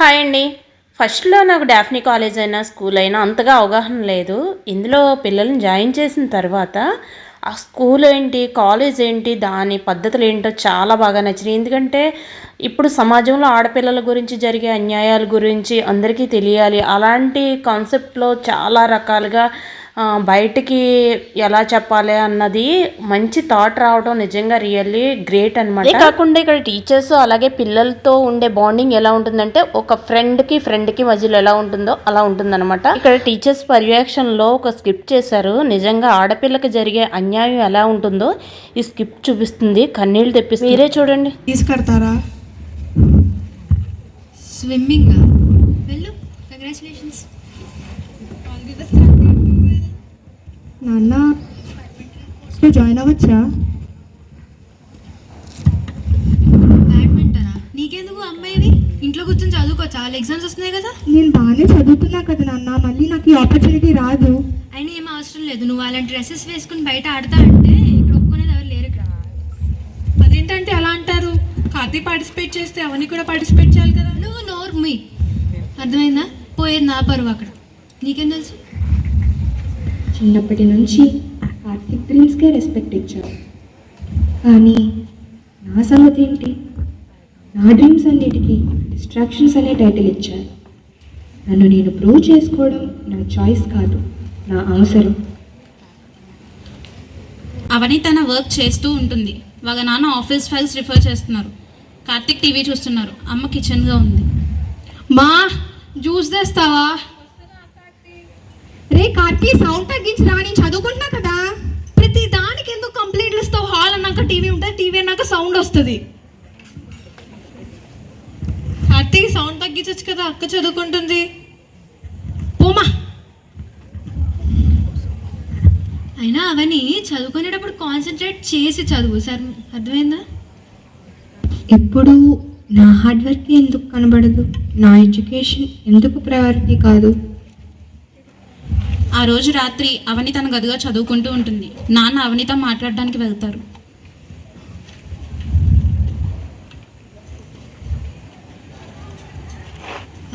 Hi అండి. ఫస్ట్లో నాకు డాఫ్నీ కాలేజ్ అయినా స్కూల్ అయినా అంతగా అవగాహన లేదు. ఇందులో పిల్లల్ని జాయిన్ చేసిన తర్వాత ఆ స్కూల్ ఏంటి కాలేజ్ ఏంటి దాని పద్ధతులు ఏంటో చాలా బాగా నచ్చినాయి. ఎందుకంటే ఇప్పుడు సమాజంలో ఆడపిల్లల గురించి జరిగే అన్యాయాల గురించి అందరికీ తెలియాలి. అలాంటి కాన్సెప్ట్లో చాలా రకాలుగా బయటికి ఎలా చెప్పాలి అన్నది మంచి థాట్ రావడం నిజంగా రియల్లీ గ్రేట్ అనమాట కాకుండా ఇక్కడ టీచర్స్ అలాగే పిల్లలతో ఉండే బాండింగ్ ఎలా ఉంటుందంటే ఒక ఫ్రెండ్కి ఫ్రెండ్కి మధ్యలో ఎలా ఉంటుందో అలా ఉంటుందన్నమాట. ఇక్కడ టీచర్స్ పర్యవేక్షణలో ఒక స్క్రిప్ట్ చేశారు. నిజంగా ఆడపిల్లకి జరిగే అన్యాయం ఎలా ఉంటుందో ఈ స్క్రిప్ట్ చూపిస్తుంది. కన్నీళ్ళు తెప్పిస్తుంది. మీరే చూడండి. తీసుకెడతారా? స్విమ్మింగ్. నాన్న స్కూల్లో జాయిన్ అవ్వచ్చా? బ్యాడ్మింటనా నీకెందుకు అమ్మాయివి? ఇంట్లో కూర్చొని చదువుకో చాలా ఎగ్జామ్స్ వస్తున్నాయి కదా? నేను బాగానే చదువుతున్నా కదా నాన్న. మళ్ళీ నాకు ఈ ఆపర్చునిటీ రాదు. అయినా ఏం అవసరం లేదు. నువ్వు అలాంటి డ్రెస్సెస్ వేసుకుని బయట ఆడతా అంటే ఇక్కడ ఒప్పుకునేది ఎవరు లేరు ఇక్కడ. అదేంటంటే అలా అంటారు? కార్తీ పార్టిసిపేట్ చేస్తే అవని కూడా పార్టిసిపేట్ చేయాలి కదా. నువ్వు నోరు మీ అర్థమైందా? పోయేది నా పరువు అక్కడ. నీకేం తెలుసు? చిన్నప్పటి నుంచి కార్తీక్ డ్రీమ్స్కే రెస్పెక్ట్ ఇచ్చారు. కానీ నా సంగతి ఏంటి? నా డ్రీమ్స్ అన్నిటికీ డిస్ట్రాక్షన్స్ అనే టైటిల్ ఇచ్చారు. నన్ను నేను ప్రూవ్ చేసుకోవడం నా చాయిస్ కాదు నా అవసరం. అవని తన వర్క్ చేస్తూ ఉంటుంది. వాళ్ళ నాన్న ఆఫీస్ ఫైల్స్ రిఫర్ చేస్తున్నారు. కార్తిక్ టీవీ చూస్తున్నారు. అమ్మ కిచెన్గా ఉంది. మా జ్యూస్ తెస్తావా? రే కార్తీ సౌండ్ తగ్గించరా నేను చదువుకుంటున్నా కదా. ప్రతి దానికి ఎందుకు కంప్లైంట్లు ఇస్తావు హాల్ అన్నాక టీవీ ఉంటుంది? టీవీ అన్నాక సౌండ్ వస్తుంది. కార్తీక్ సౌండ్ తగ్గించచ్చు కదా అక్క చదువుకుంటుంది. పోమా. అయినా అవని చదువుకునేటప్పుడు కాన్సన్ట్రేట్ చేసి చదువు. సార్ అర్థమైందా? ఎప్పుడు నా హార్డ్ వర్క్ ఎందుకు కనబడదు? నా ఎడ్యుకేషన్ ఎందుకు ప్రయారిటీ కాదు? ఆ రోజు రాత్రి అవని తన గదిగా చదువుకుంటూ ఉంటుంది. నాన్న అవనితో మాట్లాడడానికి వెళ్తారు.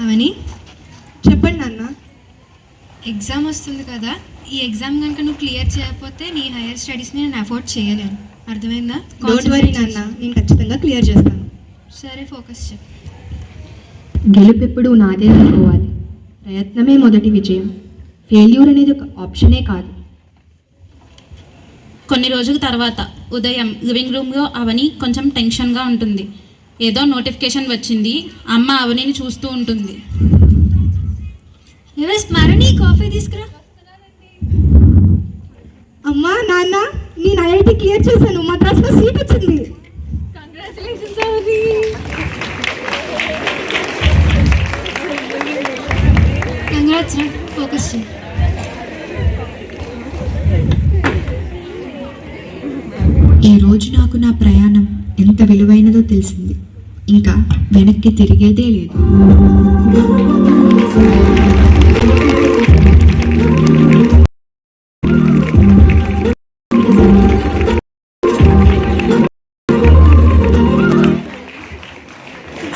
అవని చెప్పండి నాన్న. ఎగ్జామ్ వస్తుంది కదా. ఈ ఎగ్జామ్ కనుక నువ్వు క్లియర్ చేయకపోతే నీ హైయర్ స్టడీస్ని నేను అఫోర్డ్ చేయలేను. అర్థమైందా? డోంట్ వరీ నాన్న. నేను ఖచ్చితంగా క్లియర్ చేస్తాను. సరే ఫోకస్ చెప్పు గెలుపు ఎప్పుడు నాదే అనుకోవాలి. ప్రయత్నమే మొదటి విజయం. ఫెయిల్యూర్ అనేది ఒక ఆప్షనే కాదు. కొన్ని రోజుల తర్వాత ఉదయం లివింగ్ రూమ్లో అవని కొంచెం టెన్షన్గా ఉంటుంది. ఏదో నోటిఫికేషన్ వచ్చింది. అమ్మ అవనిని చూస్తూ ఉంటుంది. ఎవరు స్మరణి కాఫీ తీసుకురా? అమ్మా నాన్న నేను ఐఐటి క్లియర్ చేశాను. మద్రాసులో సీట్ వచ్చింది. ఈ రోజు నాకు నా ప్రయాణం ఎంత విలువైనదో తెలిసింది. ఇంకా వెనక్కి తిరిగేదే లేదు.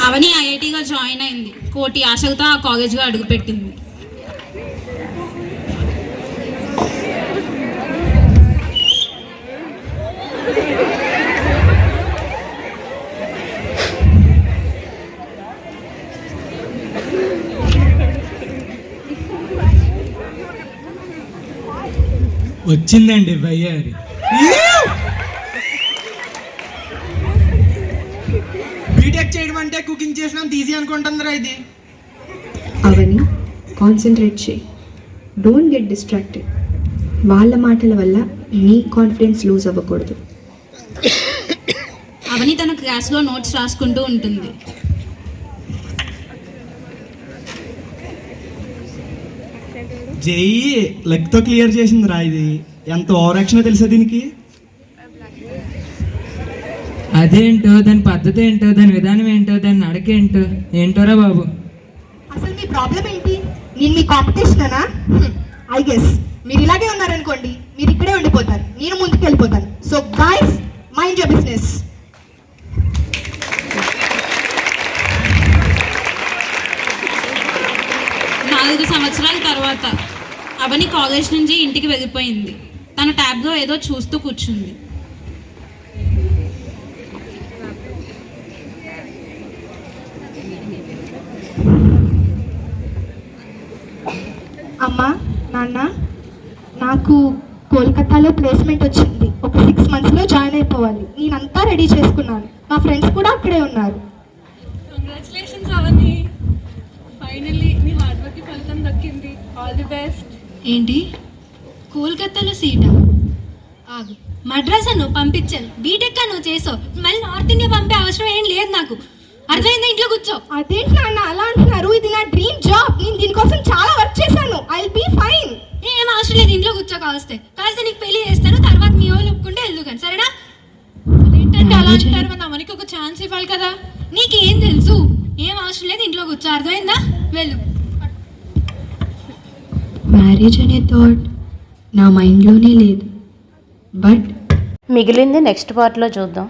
అవని ఐఐటిగా జాయిన్ అయింది. కోటి ఆశలతో ఆ కాలేజ్గా అడుగుపెట్టింది. వచ్చిందండి వయ్యారి. బీటెక్ చేయడం అంటే కుకింగ్ చేసినాం ఈజీ అనుకుంటుందిరా ఇది. అవని కాన్సన్ట్రేట్ చేయి. డోంట్ గెట్ డిస్ట్రాక్టెడ్ వాళ్ళ మాటల వల్ల నీ కాన్ఫిడెన్స్ లూజ్ అవ్వకూడదు. అవని తన క్లాస్లో నోట్స్ రాసుకుంటూ ఉంటుంది. జేఈ లెగ్తో క్లియర్ చేసింది రా ఇది. ఎంత ఓవర్ యాక్షన్ తెలుసా దీనికి? అదేంటో దాని పద్ధతి ఏంటో దాని విధానం ఏంటో దాని నడక ఏంటో ఏంటోరా బాబు? అసలు మీ ప్రాబ్లం ఏంటి? నేను మీ కాంపిటీషనా ఐ గెస్ మీరు ఇలాగే ఉన్నారనుకోండి మీరు ఇక్కడే ఉండిపోతారు. నేను ముందుకు వెళ్ళిపోతాను so guys mind your business మూడు సంవత్సరాల తర్వాత అవని కాలేజ్ నుంచి ఇంటికి వెళ్ళిపోయింది. తన ట్యాబ్లో ఏదో చూస్తూ కూర్చుంది. అమ్మా నాన్న నాకు కోల్కతాలో ప్లేస్మెంట్ వచ్చింది. ఒక సిక్స్ మంత్స్లో జాయిన్ అయిపోవాలి. నేనంతా రెడీ చేసుకున్నాను. మా ఫ్రెండ్స్ కూడా అక్కడే ఉన్నారు. కంగ్రాచులేషన్స్ అవని ఫైనల్లీ నీ హార్డ్ వర్క్ ఫలితం దక్కింది. ఆల్ ది బెస్ట్ ఏంటి? కోల్కతాలో సీటా? ఆగు. మద్రాసా నువ్వు పంపించాను. బీటెక్ నువ్వు చేసావు. మళ్ళీ నార్త్ ఇండియా పంపే అవసరం ఏం లేదు నాకు. అర్థమైందా ఇంట్లో కూర్చో? అదేంటి నాన్న అలా అంటున్నారు? ఇది నా డ్రీమ్ జాబ్ నేను దీనికోసం చాలా వర్క్ చేశాను. ఐ బీ ఫైన్ ఏం అవసరం లేదు ఇంట్లో కూర్చో కావస్తే కాస్తే నీకు పెళ్ళి చేస్తాను తర్వాత మీ వాళ్ళు ఒప్పుకుంటే వెళ్ళు కానీ సరేనా ఏంటంటే అలా అంటారు మన అవనికి ఒక ఛాన్స్ ఇవ్వాలి కదా? నీకేం తెలుసు? ఏం అవసరం లేదు ఇంట్లో కూర్చో. అర్థమైందా? వెళ్ళు. మ్యారేజ్ అనే థాట్ నా మైండ్లోనే లేదు. బట్ మిగిలింది నెక్స్ట్ పార్ట్లో చూద్దాం.